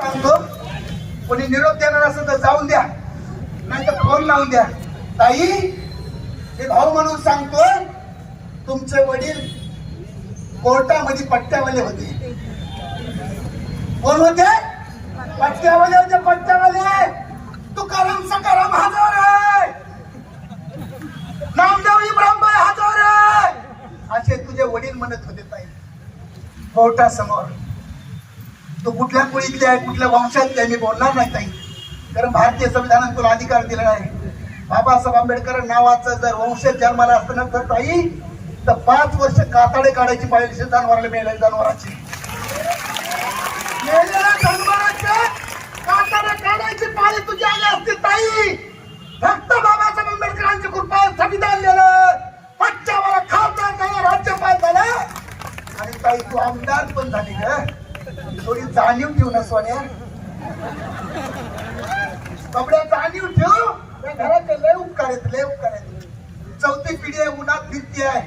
सांगतो कोणी निरोप देणार असेल तर जाऊन द्या. नाही तर फोन लावून द्या. ताई हे भाऊ म्हणून सांगतो तुमचे वडील कोर्टामध्ये पट्ट्यावाले होते. कोण होते? पट्ट्यावाले होते पट्ट्यावाले. तुकाराम सकाराम हजर आहे. नामदेव इब्राहिमभाई हजार असे तुझे वडील म्हणत होते ताई कोर्टासमोर. तो कुठल्या कुळीतले आहे कुठल्या वंशातले आहे मी बोलणार नाही ताई. कारण भारतीय संविधानात तुला अधिकार दिला आहे बाबासाहेब आंबेडकर नावाचं जर वंश जन्माला असताना तर ताई तर पाच वर्ष काताडे काढायची पाहिजे जनावराला मेलेल्या जनावराची. मेलेल्या जनावराचे काताडे काढायची पाळी तुझी आली असते ताई. फक्त बाबासाहेब आंबेडकरांची कृपा संविधान लिहिलं. पच्चावाला खासदार झाला राज्यपाल झाला. आणि ताई तू आमदार पण झाली ग. थोडी जाणीव ठेव ना सोन्या. कपड्या जाणीव ठेव. त्या घरात लय उपकार येत लय उपकार येत चौथी पिढी आहे उन्हात फिरती आहे.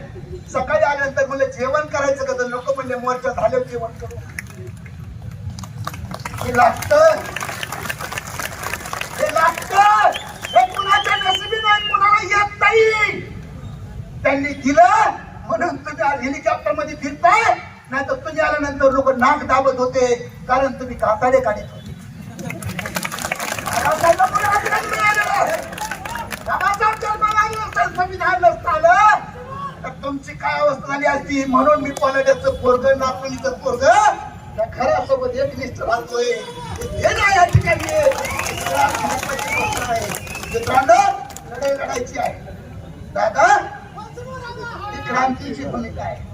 सकाळी आल्यानंतर मला जेवण करायचं का? तर लोक म्हणले मोर्चा झालं जेवण करू. हे लागत. हे लागत. हे कुणाच्या नसबी नाही कुणाला येत नाही. त्यांनी दिलं म्हणून तुम्ही हेलिकॉप्टरमध्ये फिरताय. नाही तर तुम्ही आल्यानंतर लोक नाक दाबत होते कारण तुम्ही काताडे काढत होते. संविधान नसतं आलं, तर तुमची काय अवस्था झाली असती म्हणून मी पलाड्याचं पोरग नागपुरीचं पोरग त्या घरासोबत एक निष्ठ राहतोय. हे नाही या ठिकाणी हे. मित्रांनो लढाई लढायची आहे. दादा ही क्रांतीची भूमिका आहे.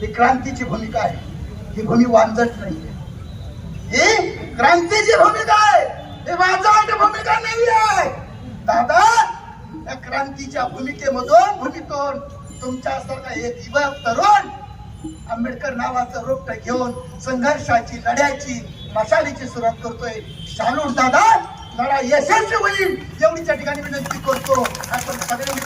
ही क्रांतीची भूमिका आहे. ही भूमी वांजट नाही ही क्रांतीची भूमिका आहे. ही वाजवण्याची भूमिका नाही आहे दादा या क्रांतीच्या भूमिकेमधून भूमिकेतून तुमच्यासारखा एक युवा तरुण आंबेडकर नावाचं रोपट घेऊन संघर्षाची लढ्याची मशालीची सुरुवात करतोय. शालूर दादा लढा यशस्वी होईल. एवढीच्या ठिकाणी विनंती करतो. आपण सगळ्यांनी